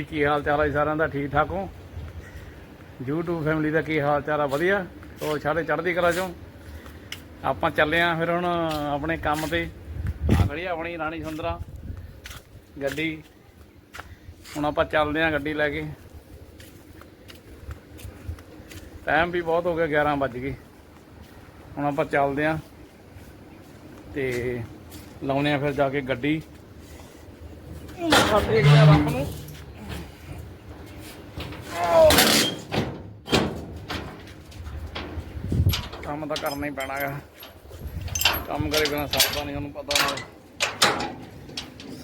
ਜੀ, ਕੀ ਹਾਲ ਚਾਲ ਹੈ ਸਾਰਿਆਂ ਦਾ? ਠੀਕ ਠਾਕ ਹੋ? YouTube ਫੈਮਿਲੀ ਦਾ ਕੀ ਹਾਲ ਚਾਲ ਆ? ਵਧੀਆ? ਹੋਰ ਸਾਰੇ ਚੜ੍ਹਦੀ ਕਲਾ ਚੋਂ। ਆਪਾਂ ਚੱਲੇ ਆਂ ਫਿਰ ਹੁਣ ਆਪਣੇ ਕੰਮ ਤੇ। ਆ ਖੜੀ ਆਪਣੀ ਰਾਣੀ ਸੁੰਦਰਾ। ਗੱਡੀ। ਹੁਣ ਆਪਾਂ ਚੱਲਦੇ ਆਂ ਗੱਡੀ ਲੈ ਕੇ। ਟਾਈਮ ਵੀ ਬਹੁਤ ਹੋ ਗਿਆ 11 ਵੱਜ ਗਏ। ਹੁਣ ਆਪਾਂ ਚੱਲਦੇ ਆਂ ਤੇ ਲਾਉਨੇ ਆ ਫਿਰ ਜਾ ਕੇ ਗੱਡੀ। ਮੱਥਾ ਆ ਰੱਬ ਨੂੰ ਤਾਂ ਕਰਨਾ ਹੀ ਪੈਣਾ ਕੰਮ ਕਰੇ ਬਿਨਾ ਸਰਦਾ ਨਹੀਂ ਉਹਨੂੰ ਪਤਾ ਨਾ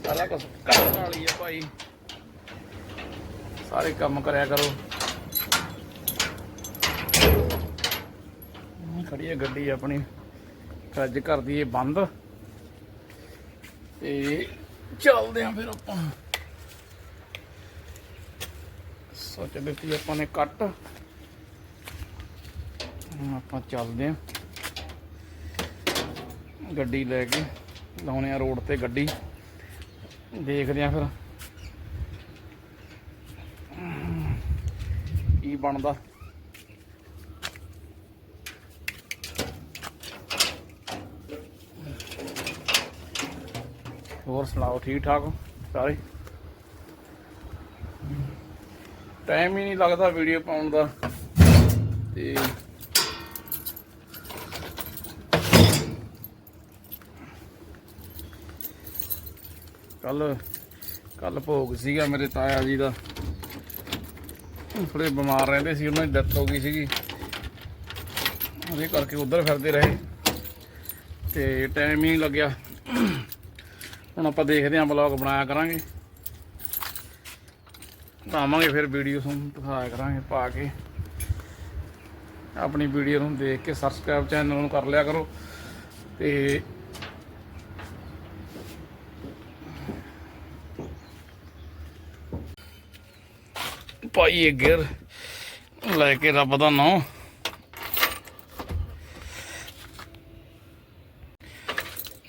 ਸਾਰਾ ਕੁਝ ਕਰਨ ਵਾਲੀ ਆ ਭਾਈ। ਸਾਰੇ ਕੰਮ ਕਰਿਆ ਕਰੋ। ਖੜੀ ਹੈ ਗੱਡੀ ਆਪਣੀ। ਅੱਜ ਘਰ ਦੀ ਬੰਦ। ਤੇ ਚੱਲਦੇ ਆਂ ਫਿਰ ਆਪਾਂ। ਸੋਚ ਦਿੱਤੀ ਆਪਾਂ ਨੇ ਕੱਟ। ਹੁਣ ਆਪਾਂ ਚੱਲਦੇ ਆਂ ਗੱਡੀ ਲੈ ਕੇ ਲਾਉਣੇ ਆ ਰੋਡ ਤੇ ਗੱਡੀ। ਦੇਖਦੇ ਆਂ ਫਿਰ। ਕੀ ਬਣਦਾ। ਹੋਰ ਸੁਣਾਓ ਠੀਕ ਠਾਕ ਸਾਰੇ? ਟਾਈਮ ਹੀ ਨਹੀਂ ਲੱਗਦਾ ਵੀਡੀਓ ਪਾਉਣ ਦਾ। ਤੇ ਕੱਲ ਕੱਲ ਭੋਗ ਸੀਗਾ ਮੇਰੇ ਤਾਇਆ ਜੀ ਦਾ। ਥੋੜੇ ਬਿਮਾਰ ਰਹਿੰਦੇ ਸੀ, ਉਹਨਾਂ ਦੀ ਡੈਥ ਹੋ ਗਈ ਸੀਗੀ। ਉਹਦੇ ਕਰਕੇ ਉਧਰ ਫਿਰਦੇ ਰਹੇ। ਤੇ ਟਾਈਮ ਹੀ ਨਹੀਂ ਲੱਗਿਆ। ਹੁਣ ਆਪਾਂ ਦੇਖਦੇ ਆਂ ਬਲੌਗ ਬਣਾਇਆ ਕਰਾਂਗੇ। ਪਾਵਾਂਗੇ ਫਿਰ ਵੀਡੀਓ ਤੁਹਾਨੂੰ ਦਿਖਾਇਆ ਕਰਾਂਗੇ ਪਾ ਕੇ। ਆਪਣੀ ਵੀਡੀਓ ਨੂੰ ਦੇਖ ਕੇ ਸਬਸਕ੍ਰਾਈਬ ਚੈਨਲ ਨੂੰ ਕਰ ਲਿਆ ਕਰੋ। ਤੇ ਪਾਈਏ ਇਹ ਗਿਰ। ਲੈ ਕੇ ਰੱਬ ਦਾ ਨਾਮ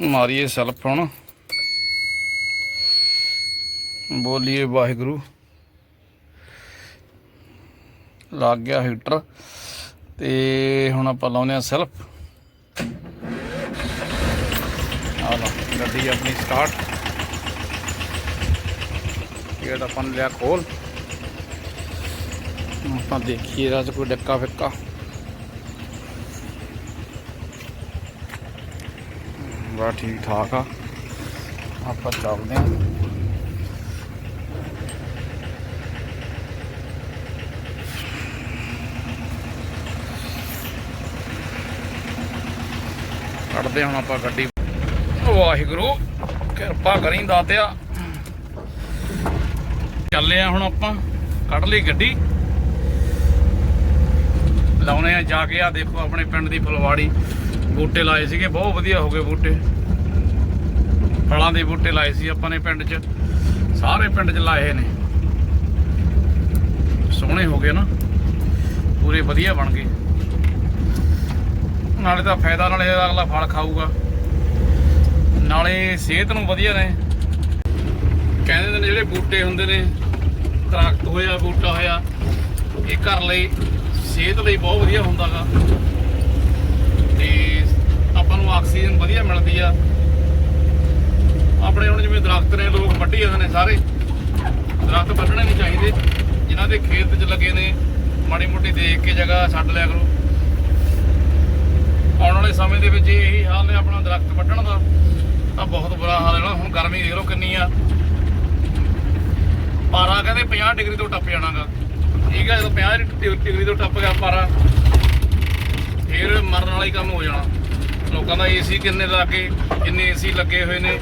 ਮਾਰੀਏ ਸੈਲਫ ਹੁਣ। ਬੋਲੀਏ ਵਾਹਿਗੁਰੂ। ਲੱਗ ਗਿਆ ਹੀਟਰ। ਤੇ ਹੁਣ ਆਪਾਂ ਲਾਉਨੇ ਆ ਸੈਲਫ। ਆ ਲਓ, ਗੱਡੀ ਆਪਣੀ ਸਟਾਰਟ ਗੇਟ ਆਪਾਂ ਨੇ ਲਿਆ ਖੋਲ। ਆਪਾਂ ਦੇਖੀਏ ਰਾਜ ਕੋਈ ਡੱਕਾ ਫਿੱਕਾ। ਬੜਾ ਠੀਕ ਠਾਕ ਆ। ਆਪਾਂ ਚੱਲਦੇ ਆਂ ਕੱਢਦੇ ਹੁਣ ਆਪਾਂ ਗੱਡੀ। ਵਾਹਿਗੁਰੂ, ਕਿਰਪਾ ਕਰੀ ਦਾਤਿਆ। ਚੱਲੇ ਆ ਹੁਣ ਆਪਾਂ। ਕੱਢ ਲਈ ਗੱਡੀ। ਲਾਉਣੇ ਆ ਜਾ ਕੇ ਆ ਦੇਖੋ ਆਪਣੇ ਪਿੰਡ ਦੀ ਫੁਲਵਾੜੀ। ਬੂਟੇ ਲਾਏ ਸੀਗੇ, ਬਹੁਤ ਵਧੀਆ ਹੋ ਗਏ ਬੂਟੇ। ਫਲਾਂ ਦੇ ਬੂਟੇ ਲਾਏ ਸੀ ਆਪਾਂ ਨੇ ਪਿੰਡ 'ਚ। ਸਾਰੇ ਪਿੰਡ 'ਚ ਲਾਏ ਨੇ। ਸੋਹਣੇ ਹੋ ਗਏ ਨਾ। ਪੂਰੇ ਵਧੀਆ ਬਣ ਗਏ। ਨਾਲੇ ਤਾਂ ਫਾਇਦਾ, ਨਾਲੇ ਅਗਲਾ ਫਲ ਖਾਊਗਾ। ਨਾਲੇ ਸਿਹਤ ਨੂੰ ਵਧੀਆ ਨੇ। ਕਹਿੰਦੇ ਨੇ ਜਿਹੜੇ ਬੂਟੇ ਹੁੰਦੇ ਨੇ, ਦਰਖਤ ਹੋਇਆ, ਬੂਟਾ ਹੋਇਆ, ਇਹ ਘਰ ਲਈ ਸਿਹਤ ਲਈ ਬਹੁਤ ਵਧੀਆ ਹੁੰਦਾਗਾ। ਤੇ ਆਪਾਂ ਨੂੰ ਆਕਸੀਜਨ ਵਧੀਆ ਮਿਲਦੀ ਆ। ਆਪਣੇ ਹੁਣ ਜਿਵੇਂ ਦਰਖਤ ਨੇ, ਲੋਕ ਵੱਢੀ ਜਾਂਦੇ ਨੇ ਸਾਰੇ। ਦਰਖਤ ਵੱਢਣੇ ਨਹੀਂ ਚਾਹੀਦੇ। ਜਿਨ੍ਹਾਂ ਦੇ ਖੇਤ 'ਚ ਲੱਗੇ ਨੇ, ਮਾੜੀ ਮੋਟੀ ਦੇਖ ਕੇ ਜਗ੍ਹਾ ਛੱਡ ਲਿਆ ਕਰੋ। ਆਉਣ ਵਾਲੇ ਸਮੇਂ ਦੇ ਵਿੱਚ ਇਹੀ ਹਾਲ ਨੇ ਆਪਣਾ ਦਰਖਤ ਵੱਢਣ ਦਾ। ਤਾਂ ਬਹੁਤ ਬੁਰਾ ਹਾਲ ਹੈ ਨਾ। ਹੁਣ ਗਰਮੀ ਦੇਖ ਲਓ ਕਿੰਨੀ ਆ। ਪਾਰਾ ਕਹਿੰਦੇ 50 ਡਿਗਰੀ ਤੋਂ ਟੱਪ ਜਾਣਾਗਾ। ਠੀਕ ਹੈ ਜਦੋਂ 50 ਡਿ- ਡਿਗਰੀ ਤੋਂ ਟੱਪ ਗਿਆ ਪਾਰਾ। ਫਿਰ ਮਰਨ ਵਾਲਾ ਹੀ ਕੰਮ ਹੋ ਜਾਣਾ। ਲੋਕਾਂ ਦਾ ਏਸੀ ਕਿੰਨੇ ਲਾ ਕੇ ਕਿੰਨੇ ਏਸੀ ਲੱਗੇ ਹੋਏ ਨੇ।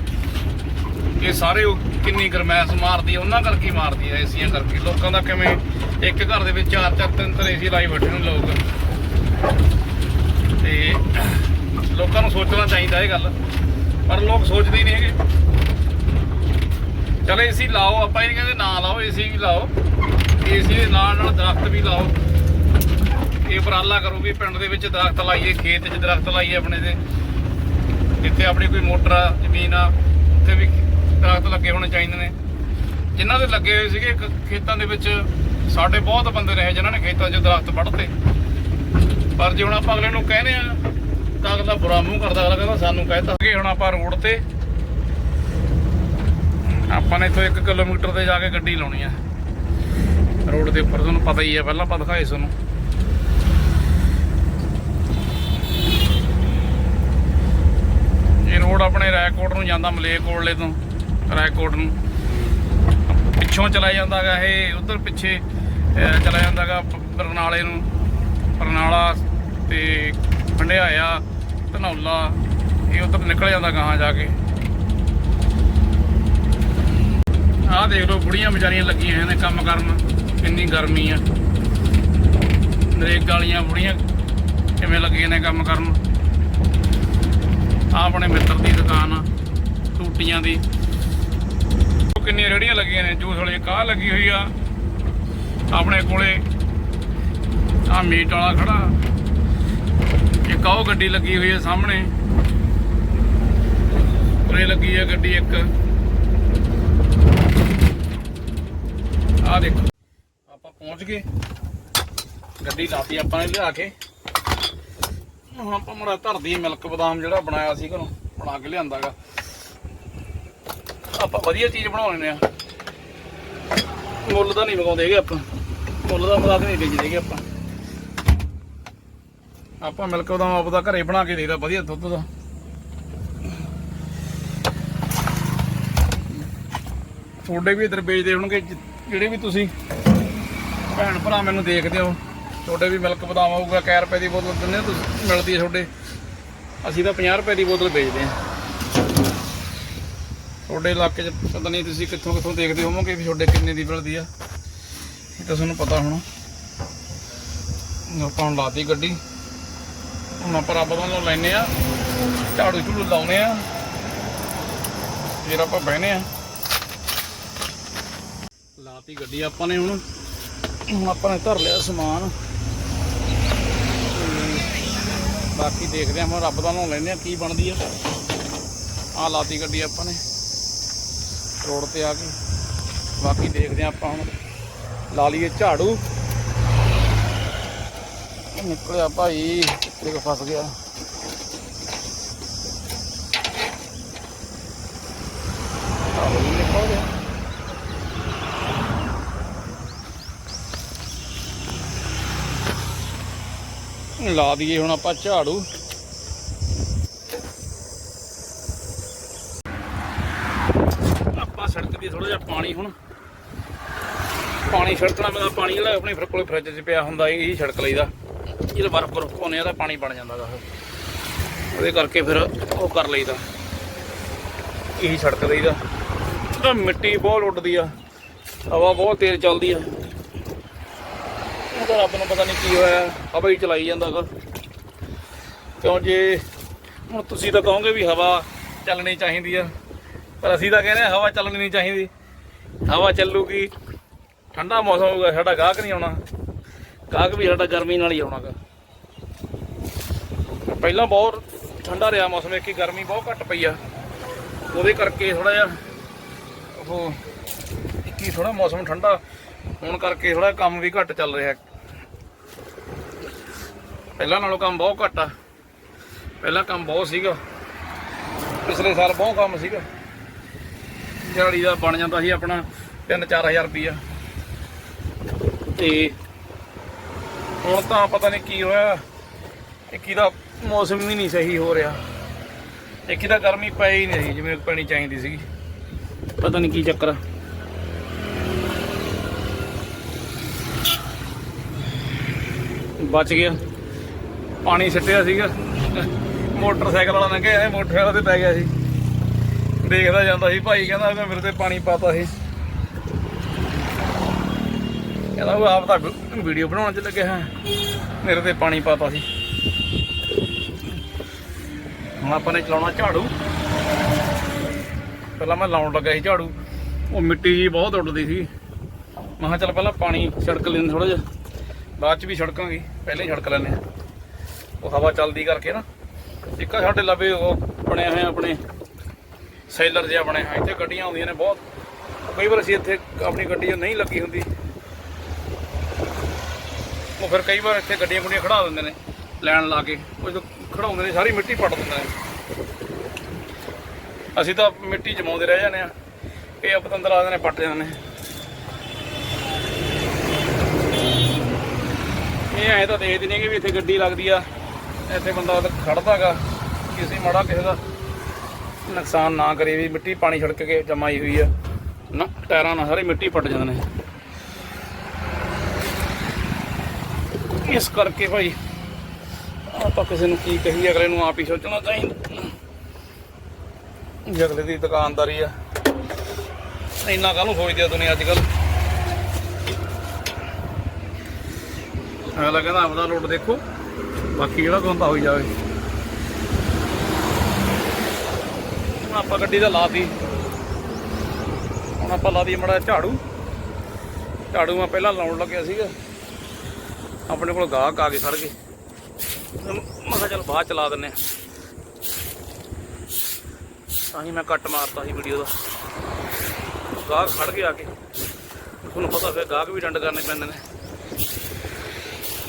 ਇਹ ਸਾਰੇ ਉਹ ਕਿੰਨੀ ਗਰਮੈਸ਼ ਮਾਰਦੀ ਹੈ ਉਹਨਾਂ ਕਰਕੇ ਮਾਰਦੀ ਹੈ ਏਸੀਆਂ ਕਰਕੇ। ਲੋਕਾਂ ਦਾ ਕਿਵੇਂ ਇੱਕ ਘਰ ਦੇ ਵਿੱਚ ਚਾਰ ਚਾਰ, ਤਿੰਨ ਤਿੰਨ ਏਸੀ ਲਾਈ ਬੈਠੇ ਨੇ ਲੋਕ। ਤੇ ਲੋਕਾਂ ਨੂੰ ਸੋਚਣਾ ਚਾਹੀਦਾ ਇਹ ਗੱਲ। ਪਰ ਲੋਕ ਸੋਚਦੇ ਹੀ ਨਹੀਂ ਹੈਗੇ। ਚਲ ਏਸੀ ਲਾਓ, ਆਪਾਂ ਇਹ ਨੀ ਕਹਿੰਦੇ ਨਾ ਲਾਓ ਏਸੀ ਵੀ ਲਾਓ। ਏਸੀ ਦੇ ਨਾਲ ਨਾਲ ਦਰਖਤ ਵੀ ਲਾਓ। ਇਹ ਉਪਰਾਲਾ ਕਰੋ ਵੀ ਪਿੰਡ ਦੇ ਵਿੱਚ ਦਰਖਤ ਲਾਈਏ, ਖੇਤ 'ਚ ਦਰਖਤ ਲਾਈਏ ਆਪਣੇ ਦੇ ਜਿੱਥੇ ਆਪਣੀ ਕੋਈ ਮੋਟਰ ਆ, ਜ਼ਮੀਨ ਆ, ਉੱਥੇ ਵੀ ਦਰਖਤ ਲੱਗੇ ਹੋਣੇ ਚਾਹੀਦੇ ਨੇ। ਜਿਨ੍ਹਾਂ ਦੇ ਲੱਗੇ ਹੋਏ ਸੀਗੇ ਖੇਤਾਂ ਦੇ ਵਿੱਚ ਸਾਡੇ ਬਹੁਤ ਬੰਦੇ ਰਹੇ ਜਿਨ੍ਹਾਂ ਨੇ ਖੇਤਾਂ 'ਚ ਦਰਖਤ ਵੱਢਤੇ। ਪਰ ਜੇ ਹੁਣ ਆਪਾਂ ਅਗਲੇ ਨੂੰ ਕਹਿੰਦੇ ਆ, ਤਾਂ ਅਗਲਾ ਬੁਰਾ ਮੂੰਹ ਕਰਦਾ, ਅਗਲਾ ਕਹਿੰਦਾ ਸਾਨੂੰ ਕਹਿਤਾ। ਕਿ ਹੁਣ ਆਪਾਂ ਰੋਡ ਤੇ ਆਪਾਂ ਨੇ ਇੱਥੋਂ 1 ਕਿਲੋਮੀਟਰ ਤੇ ਜਾ ਕੇ ਗੱਡੀ ਲਾਉਣੀ ਆ। ਰੋਡ ਦੇ ਉੱਪਰ ਤੁਹਾਨੂੰ ਪਤਾ ਹੀ ਹੈ ਪਹਿਲਾਂ ਆਪਾਂ ਦਿਖਾਏ ਤੁਹਾਨੂੰ। ਇਹ ਰੋਡ ਆਪਣੇ ਰੈਕੋਟ ਨੂੰ ਜਾਂਦਾ ਮਲੇਰਕੋਟਲੇ ਤੋਂ ਰੈਕੋਟ ਨੂੰ। ਪਿੱਛੋਂ ਚਲਾ ਜਾਂਦਾਗਾ ਇਹ ਉਧਰ ਪਿੱਛੇ ਅਹ, ਚਲਾ ਜਾਂਦਾਗਾ ਬਰਨਾਲੇ ਨੂੰ। ਬਰਨਾਲਾ ਤੇ ਭੰਡਿਆਇਆ ਧਨੌਲਾ ਇਹ ਉਧਰ ਨਿਕਲ ਜਾਂਦਾ ਗਾਹਾਂ ਜਾ ਕੇ। ਆਹ ਦੇਖ ਲਓ, ਬੁੜੀਆਂ ਵਿਚਾਰੀਆਂ ਲੱਗੀਆਂ ਹੋਈਆਂ ਨੇ ਕੰਮ ਕਰਨ। ਕਿੰਨੀ ਗਰਮੀ ਆ। ਨਰੇਕ ਵਾਲੀਆਂ ਬੁੜੀਆਂ ਕਿਵੇਂ ਲੱਗੀਆਂ ਨੇ ਕੰਮ ਕਰਨ? ਆਹ ਆਪਣੇ ਮਿੱਤਰ ਦੀ ਦੁਕਾਨ ਆ, ਟੂਟੀਆਂ ਦੀ। ਕਿੰਨੀਆਂ ਰੇੜੀਆਂ ਲੱਗੀਆਂ ਨੇ, ਜੂਸ ਵਾਲੀ ਕਾਹ ਲੱਗੀ ਹੋਈ ਆ? ਆਪਣੇ ਕੋਲੇ ਆ ਮੀਟ ਵਾਲਾ ਖੜਾ। ਇੱਕ ਆਹ ਗੱਡੀ ਲੱਗੀ ਹੋਈ ਹੈ ਸਾਹਮਣੇ। ਉਰੇ ਲੱਗੀ ਹੈ ਗੱਡੀ ਇੱਕ। ਆਹ ਦੇਖੋ। ਆਪਾਂ ਪਹੁੰਚ ਗਏ। ਗੱਡੀ ਲਾਤੀ ਆਪਾਂ ਨੇ ਲਿਆ ਕੇ। ਹੁਣ ਆਪਾਂ ਮੜਾ ਧਰਦੀ ਮਿਲਕ ਬਦਾਮ ਜਿਹੜਾ ਬਣਾਇਆ ਸੀ ਘਰੋਂ, ਬਣਾ ਕੇ ਲਿਆਂਦਾਗਾ। ਆਪਾਂ ਵਧੀਆ ਚੀਜ਼ ਬਣਾਉਣੇ ਆ ਮੁੱਲ ਦਾ ਨਹੀਂ ਮਗਾਉਂਦੇ ਹੈਗੇ ਆਪਾਂ। ਮੁੱਲ ਦਾ ਮਜ਼ਾਕ ਨਹੀਂ ਵੇਚਦੇ ਹੈਗੇ ਆਪਾਂ। ਆਪਾਂ ਮਿਲਕ ਬਦਾਮ ਆਪਦਾ ਘਰੇ ਬਣਾ ਕੇ ਦੇਈਦਾ ਵਧੀਆ ਦੁੱਧ ਦਾ। ਤੁਹਾਡੇ ਵੀ ਇਧਰ ਵੇਚਦੇ ਹੋਣਗੇ। ਜਿਹੜੇ ਵੀ ਤੁਸੀਂ ਭੈਣ ਭਰਾ ਮੈਨੂੰ ਦੇਖਦੇ ਹੋ, ਤੁਹਾਡੇ ਵੀ ਮਿਲਕ ਬਦਾਮ ਆਊਗਾ ਕੈ ਰੁਪਏ ਦੀ ਬੋਤਲ ਦਿੰਦੇ ਤੁਸੀਂ, ਮਿਲਦੀ ਹੈ ਤੁਹਾਡੇ। ਅਸੀਂ ਤਾਂ 50 ਰੁਪਏ ਦੀ ਬੋਤਲ ਵੇਚਦੇ ਹਾਂ। ਤੁਹਾਡੇ ਇਲਾਕੇ 'ਚ ਪਤਾ ਨਹੀਂ ਤੁਸੀਂ ਕਿੱਥੋਂ ਕਿੱਥੋਂ ਦੇਖਦੇ ਹੋਵੋਗੇ ਵੀ ਤੁਹਾਡੇ ਕਿੰਨੇ ਦੀ ਮਿਲਦੀ ਆ। ਇਹ ਤਾਂ ਤੁਹਾਨੂੰ ਪਤਾ ਹੋਣਾ। ਆਪਾਂ ਹੁਣ ਲਾਤੀ ਗੱਡੀ। ਹੁਣ ਆਪਾਂ ਰੱਬ ਵੱਲੋਂ ਲੈਨੇ ਆ ਝਾੜੂ ਝੂੜੂ ਲਾਉਨੇ ਆ ਫਿਰ ਆਪਾਂ ਬਹਿਨੇ ਆ ਲਾਤੀ ਗੱਡੀ ਆਪਾਂ ਨੇ ਹੁਣ। ਹੁਣ ਆਪਾਂ ਨੇ ਧਰ ਲਿਆ ਸਮਾਨ। ਬਾਕੀ ਦੇਖਦੇ ਹਾਂ ਹੁਣ ਰੱਬ ਦਾ ਨਾਮ ਲੈਂਦੇ ਆ ਕੀ ਬਣਦੀ ਆ। ਆ ਲਾਤੀ ਗੱਡੀ ਆਪਾਂ ਨੇ। ਰੋਡ ਤੇ ਆ ਕੇ। ਬਾਕੀ ਦੇਖਦੇ ਹਾਂ ਆਪਾਂ ਹੁਣ। ਲਾ ਲਈਏ ਝਾੜੂ। ਨਿਕਲਿਆ ਭਾਈ, ਕਿੱਥੇ ਕੁ ਫਸ ਗਿਆ। ਆਹੋ ਜੀ, ਨਿਕਲ ਗਿਆ ਲਾ ਦਈਏ ਹੁਣ ਆਪਾਂ ਝਾੜੂ। ਆਪਾਂ ਸੜਕ ਦੀ ਥੋੜਾ ਜਿਹਾ ਪਾਣੀ ਹੁਣ। ਪਾਣੀ ਛੜਕਣਾ ਪੈਂਦਾ, ਪਾਣੀ ਜਿਹੜਾ ਆਪਣੇ ਫਿਰ ਕੋਲੇ ਫਰਿੱਜ 'ਚ ਪਿਆ ਹੁੰਦਾ, ਇਹ ਹੀ ਛੜਕ ਲਈਦਾ। ਜਦੋਂ ਬਰਫ਼ ਬਰਫ਼ ਪਾਉਂਦੇ ਆ ਤਾਂ ਪਾਣੀ ਬਣ ਜਾਂਦਾ ਗਾ। ਉਹਦੇ ਕਰਕੇ ਫਿਰ ਉਹ ਕਰ ਲਈਦਾ। ਇਹੀ ਛੜਕ ਲਈਦਾ। ਤਾਂ ਮਿੱਟੀ ਬਹੁਤ ਉੱਡਦੀ ਆ। ਹਵਾ ਬਹੁਤ ਤੇਜ਼ ਚੱਲਦੀ ਆ। ਤਾਂ ਰੱਬ ਨੂੰ ਪਤਾ ਨਹੀਂ ਕੀ ਹੋਇਆ, ਹਵਾ ਹੀ ਚਲਾਈ ਜਾਂਦਾ ਗਾ। ਕਿਉਂ ਜੇ ਹੁਣ ਤੁਸੀਂ ਤਾਂ ਕਹੋਗੇ ਵੀ ਹਵਾ ਚੱਲਣੀ ਚਾਹੀਦੀ ਆ, ਪਰ ਅਸੀਂ ਤਾਂ ਕਹਿੰਦੇ ਹਾਂ ਹਵਾ ਚੱਲਣੀ ਨਹੀਂ ਚਾਹੀਦੀ। ਹਵਾ ਚੱਲੂਗੀ, ਠੰਡਾ ਮੌਸਮ ਹੋਊਗਾ, ਸਾਡਾ ਗਾਹਕ ਨਹੀਂ ਆਉਣਾ। ਗਾਹਕ ਵੀ ਸਾਡਾ ਗਰਮੀ ਨਾਲ ਹੀ ਆਉਣਾਗਾ ਪਹਿਲਾਂ ਬਹੁਤ ਠੰਡਾ ਰਿਹਾ ਮੌਸਮ, ਇੱਕ ਹੀ ਗਰਮੀ ਬਹੁਤ ਘੱਟ ਪਈ ਆ। ਉਹਦੇ ਕਰਕੇ ਥੋੜਾ ਜਿਹਾ ਉਹ ਕੀ ਥੋੜਾ ਮੌਸਮ ਠੰਡਾ, ਹੋਣ ਕਰਕੇ ਥੋੜਾ ਕੰਮ ਵੀ ਘੱਟ ਚੱਲ ਰਿਹਾ। ਪਹਿਲਾਂ ਨਾਲੋਂ ਕੰਮ ਬਹੁਤ ਘੱਟ ਆ। ਪਹਿਲਾਂ ਕੰਮ ਬਹੁਤ ਸੀਗਾ। ਪਿਛਲੇ ਸਾਲ ਬਹੁਤ ਕੰਮ ਸੀਗਾ। ਦਿਹਾੜੀ ਦਾ ਬਣ ਜਾਂਦਾ ਸੀ ਆਪਣਾ 3-4000 ਰੁਪਈਆ। ਤੇ ਹੁਣ ਤਾਂ ਪਤਾ ਨਹੀਂ ਕੀ ਹੋਇਆ। ਇੱਕੀ ਦਾ ਮੌਸਮ ਵੀ ਨਹੀਂ ਸਹੀ ਹੋ ਰਿਹਾ। ਇੱਕੀ ਇਹਦਾ ਗਰਮੀ ਪਈ ਹੀ ਨਹੀਂ ਰਹੀ ਜਿਵੇਂ ਪੈਣੀ ਚਾਹੀਦੀ ਸੀਗੀ। ਪਤਾ ਨਹੀਂ ਕੀ ਚੱਕਰ ਆ। ਬਚ ਗਿਆ। ਪਾਣੀ ਸਿੱਟਿਆ ਸੀਗਾ। ਮੋਟਰਸਾਈਕਲ ਵਾਲਾ ਲੰਘਿਆ ਇਹ, ਮੋਟਰਸਾਈਕਲ ਤੇ ਪੈ ਗਿਆ ਸੀ। ਦੇਖਦਾ ਜਾਂਦਾ ਸੀ, ਭਾਈ ਕਹਿੰਦਾ ਮੈਂ ਮੇਰੇ ਤੇ ਪਾਣੀ ਪਾਤਾ ਸੀ। ਕਹਿੰਦਾ ਉਹ ਆਪ ਤਾਂ ਵੀਡੀਓ ਬਣਾਉਣ ਚ ਲੱਗਿਆ ਹੈ ਮੇਰੇ ਤੇ ਪਾਣੀ ਪਾਤਾ ਸੀ। ਹੁਣ ਆਪਾਂ ਨੇ ਚਲਾਉਣਾ ਝਾੜੂ। ਪਹਿਲਾਂ ਮੈਂ ਲਾਉਣ ਲੱਗਾ ਸੀ ਝਾੜੂ। ਉਹ ਮਿੱਟੀ ਜੀ ਬਹੁਤ ਉੱਡਦੀ ਸੀ। ਮੈਂ ਕਿਹਾ ਚੱਲ ਪਹਿਲਾਂ ਪਾਣੀ ਛੜਕ ਲੈਂਦੇ ਥੋੜਾ ਜਿਹਾ। ਬਾਅਦ ਚ ਵੀ ਛੜਕਾਂਗੇ, ਪਹਿਲੇ ਹੀ ਛੜਕ ਲੈਂਦੇ ਆ ਉਹ ਹਵਾ ਚੱਲਦੀ ਕਰਕੇ ਨਾ, ਇੱਕ ਸਾਡੇ ਲਵੇ ਉਹ ਬਣਿਆ ਹੋਇਆ ਆਪਣੇ, ਸੈਲਰ ਜਿਹਾ ਬਣਿਆ ਹੋਇਆ ਇੱਥੇ ਗੱਡੀਆਂ ਆਉਂਦੀਆਂ ਨੇ ਬਹੁਤ। ਕਈ ਵਾਰ ਅਸੀਂ ਇੱਥੇ ਆਪਣੀ ਗੱਡੀ ਨਹੀਂ ਲੱਗੀ ਹੁੰਦੀ। ਉਹ ਫਿਰ ਕਈ ਵਾਰ ਇੱਥੇ ਗੱਡੀਆਂ ਗੁੱਡੀਆਂ ਖੜਾ ਦਿੰਦੇ ਨੇ, ਲੈਣ ਲਾ ਕੇ। ਉਹ ਜਦੋਂ ਖੜਾਉਂਦੇ ਨੇ, ਸਾਰੀ ਮਿੱਟੀ ਪੱਟ ਦਿੰਦੇ ਨੇ। ਅਸੀਂ ਤਾਂ ਮਿੱਟੀ ਜਮਾਉਂਦੇ ਰਹਿ ਜਾਂਦੇ ਆ। ਇਹ ਪਤੰਦਰ ਆਦੇ ਨੇ, ਪੱਟ ਜਾਂਦੇ ਨੇ। ਇਹ ਐ ਤਾਂ ਦੇਖਦੇ ਨਹੀਂ ਕਿ ਵੀ ਇੱਥੇ ਗੱਡੀ ਲੱਗਦੀ ਆ। ਇੱਥੇ ਬੰਦਾ ਖੜਦਾਗਾ ਕਿਸੇ ਮਾੜਾ ਕਿਸੇ ਦਾ ਨੁਕਸਾਨ ਨਾ ਕਰੇ ਵੀ ਮਿੱਟੀ ਪਾਣੀ ਛਿੜਕ ਕੇ ਜਮਾਈ ਹੋਈ ਆ। ਨਾ, ਟਾਇਰਾਂ ਨਾਲ ਸਾਰੀ ਮਿੱਟੀ ਪੱਟ ਜਾਂਦੇ ਨੇ। ਇਸ ਕਰਕੇ ਭਾਈ ਆਪਾਂ ਕਿਸੇ ਨੂੰ ਕੀ ਕਹੀਏ, ਅਗਲੇ ਨੂੰ ਆਪ ਹੀ ਸੋਚਣਾ ਚਾਹੀਦਾ। ਅਗਲੇ ਦੀ ਦੁਕਾਨਦਾਰੀ ਆ। ਇੰਨਾ ਕਾਹਨੂੰ ਸੋਚਦੀ ਆ ਦੁਨੀਆ ਅੱਜ ਕੱਲ ਅਗਲਾ ਕਹਿੰਦਾ, ਆਪਦਾ ਲੋਡ ਦੇਖੋ। ਬਾਕੀ ਜਿਹੜਾ ਗੰਦਾ ਹੋਈ ਜਾਵੇ। ਹੁਣ ਆਪਾਂ ਗੱਡੀ ਦਾ ਲਾਤੀ। ਹੁਣ ਆਪਾਂ ਲਾ ਦਈਏ ਮੜਾ ਝਾੜੂ। ਝਾੜੂ ਮੈਂ ਪਹਿਲਾਂ ਲਾਉਣ ਲੱਗਿਆ ਸੀਗਾ। ਆਪਣੇ ਕੋਲ ਗਾਹਕ ਆ ਕੇ ਖੜ ਗਏ। ਮੈਂ ਕਿਹਾ ਚਲ ਬਾਅਦ ਚਲਾ ਲਾ ਦਿੰਨੇ ਆ ਤਾਂ ਹੀ ਮੈਂ ਕੱਟ ਮਾਰਤਾ ਸੀ ਵੀਡੀਓ ਦਾ। ਗਾਹਕ ਖੜ ਗਿਆ ਆ ਕੇ। ਤੁਹਾਨੂੰ ਪਤਾ ਫਿਰ ਗਾਹਕ ਵੀ ਡੰਡ ਕਰਨੇ ਪੈਂਦੇ ਨੇ।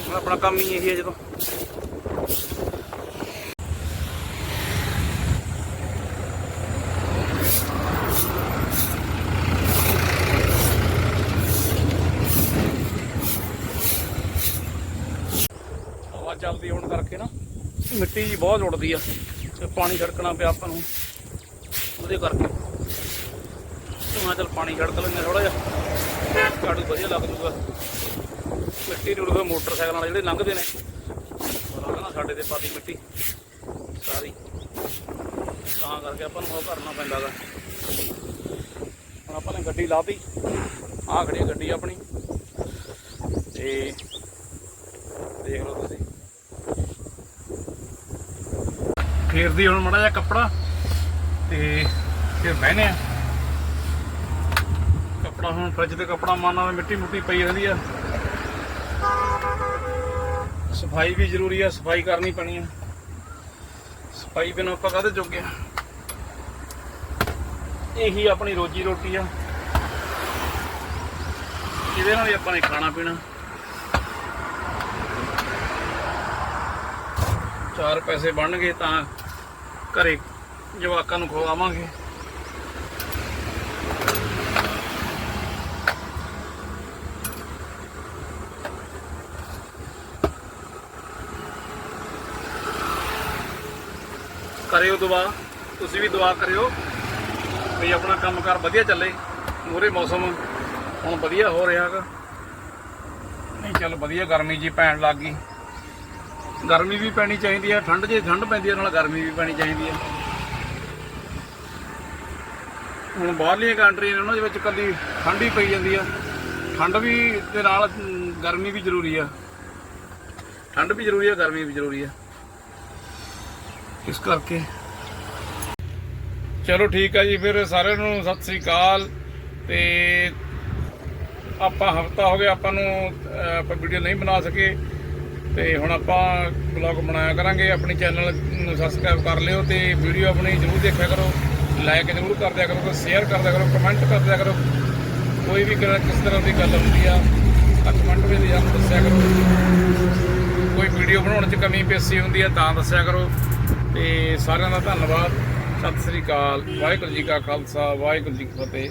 ਹੁਣ ਆਪਣਾ ਕੰਮ ਹੀ ਇਹੀ ਹੈ ਜਦੋਂ ਹਵਾ ਚੱਲਦੀ ਹੋਣ ਕਰਕੇ ਨਾ ਮਿੱਟੀ ਜੀ ਬਹੁਤ ਉੱਡਦੀ ਆ ਤੇ ਪਾਣੀ ਛੜਕਣਾ ਪਿਆ ਆਪਾਂ ਨੂੰ। ਉਹਦੇ ਕਰਕੇ। ਤੇ ਮੈਂ ਚੱਲ ਪਾਣੀ ਛੜਕ ਲੈਂਦੇ ਥੋੜਾ ਜਿਹਾ। ਝਾੜੂ ਵਧੀਆ ਲੱਗ ਜੂਗਾ। ਮਿੱਟੀ ਨੂੰ ਉਹ ਮੋਟਰਸਾਈਕਲ ਨਾਲ ਜਿਹੜੇ ਲੰਘਦੇ ਨੇ ਲੰਘਣਾ ਸਾਡੇ ਤੇ ਪਾਦੀ ਮਿੱਟੀ। ਸਾਰੀ। ਤਾਂ ਕਰਕੇ ਆਪਾਂ ਨੂੰ ਉਹ ਕਰਨਾ ਪੈਂਦਾ ਗਾ। ਹੁਣ ਆਪਾਂ ਨੇ ਗੱਡੀ ਲਾਤੀ। ਆ ਖੜੀ ਗੱਡੀ ਆਪਣੀ। ਤੇ ਦੇਖ ਲਓ ਤੁਸੀਂ। ਫੇਰਦੀ ਹੁਣ ਮੜਾ ਜਿਹਾ ਕੱਪੜਾ ਤੇ ਫਿਰ ਬਹਿਨੇ ਆ। ਕੱਪੜਾ ਹੁਣ ਫਰਿੱਜ ਤੇ ਕੱਪੜਾ ਮਾਰਨਾ ਮਿੱਟੀ ਮੁੱਟੀ ਪਈ ਰਹਿੰਦੀ ਆ। ਸਫ਼ਾਈ ਵੀ ਜ਼ਰੂਰੀ ਆ, ਸਫ਼ਾਈ ਕਰਨੀ ਪੈਣੀ ਆ। ਸਫ਼ਾਈ ਬਿਨਾਂ ਆਪਾਂ ਕਾਹਦੇ ਜੋਗੇ ਆ? ਇਹੀ ਆਪਣੀ ਰੋਜੀ ਰੋਟੀ ਆ। ਇਹਦੇ ਨਾਲ ਹੀ ਆਪਾਂ ਨੇ ਖਾਣਾ ਪੀਣਾ। ਚਾਰ ਪੈਸੇ ਬਣਨਗੇ ਤਾਂ ਘਰੇ ਜਵਾਕਾਂ ਨੂੰ ਖਵਾਵਾਂਗੇ। ਕਰਿਓ ਦੁਆ, ਤੁਸੀਂ ਵੀ ਦੁਆ ਕਰਿਓ ਵੀ ਆਪਣਾ ਕੰਮਕਾਰ ਵਧੀਆ ਚੱਲੇ। ਮੂਰੇ ਮੌਸਮ ਹੁਣ ਵਧੀਆ ਹੋ ਰਿਹਾ ਹੈਗਾ। ਨਹੀਂ ਚੱਲ ਵਧੀਆ ਗਰਮੀ ਜੀ ਪੈਣ ਲੱਗ ਗਈ। ਗਰਮੀ ਵੀ ਪੈਣੀ ਚਾਹੀਦੀ ਹੈ, ਠੰਡ ਜੇ ਠੰਡ ਪੈਂਦੀ ਹੈ, ਨਾਲ ਗਰਮੀ ਵੀ ਪੈਣੀ ਚਾਹੀਦੀ ਹੈ। ਹੁਣ ਬਾਹਰਲੀਆਂ ਕੰਟਰੀਆਂ ਨੇ ਉਹਨਾਂ ਦੇ ਵਿੱਚ ਕੱਲੀ ਠੰਡ ਹੀ ਪਈ ਜਾਂਦੀ ਆ। ਠੰਡ ਵੀ ਦੇ ਨਾਲ ਗਰਮੀ ਵੀ ਜ਼ਰੂਰੀ ਆ। ਠੰਡ ਵੀ ਜ਼ਰੂਰੀ ਆ, ਗਰਮੀ ਵੀ ਜ਼ਰੂਰੀ ਆ। ਇਸ ਕਰਕੇ। ਚਲੋ ਠੀਕ ਆ ਜੀ, ਫਿਰ ਸਾਰਿਆਂ ਨੂੰ ਸਤਿ ਸ੍ਰੀ ਅਕਾਲ। ਤੇ ਆਪਾਂ ਹਫਤਾ ਹੋ ਗਿਆ, ਆਪਾਂ ਨੂੰ ਆਪਾਂ ਵੀਡੀਓ ਨਹੀਂ ਬਣਾ ਸਕੇ। ਤੇ ਹੁਣ ਆਪਾਂ ਬਲੌਗ ਬਣਾਇਆ ਕਰਾਂਗੇ, ਆਪਣੀ ਚੈਨਲ ਨੂੰ ਸਬਸਕ੍ਰਾਈਬ ਕਰ ਲਿਓ ਤੇ ਵੀਡੀਓ ਆਪਣੀ ਜ਼ਰੂਰ ਦੇਖਿਆ ਕਰੋ। ਲਾਈਕ ਜ਼ਰੂਰ ਕਰ ਦਿਆ ਕਰੋ ਸ਼ੇਅਰ ਕਰ ਦਿਆ ਕਰੋ ਕਮੈਂਟ ਕਰ ਦਿਆ ਕਰੋ। ਕੋਈ ਵੀ ਕਿਸ ਕਿਸ ਤਰ੍ਹਾਂ ਦੀ ਗੱਲ ਹੁੰਦੀ ਆ ਤਾਂ ਕਮੈਂਟ ਵਿੱਚ ਜਰੂਰ ਦੱਸਿਆ ਕਰੋ। ਕੋਈ ਵੀਡੀਓ ਬਣਾਉਣ 'ਚ ਕਮੀ ਪੇਸ਼ੀ ਹੁੰਦੀ ਆ ਤਾਂ ਦੱਸਿਆ ਕਰੋ। ਤੇ ਸਾਰਿਆਂ ਦਾ ਧੰਨਵਾਦ। ਸਤਿ ਸ੍ਰੀ ਅਕਾਲ। ਵਾਹਿਗੁਰੂ ਜੀ ਕਾ ਖਾਲਸਾ, ਵਾਹਿਗੁਰੂ ਜੀ ਕੀ ਫਤਿਹ।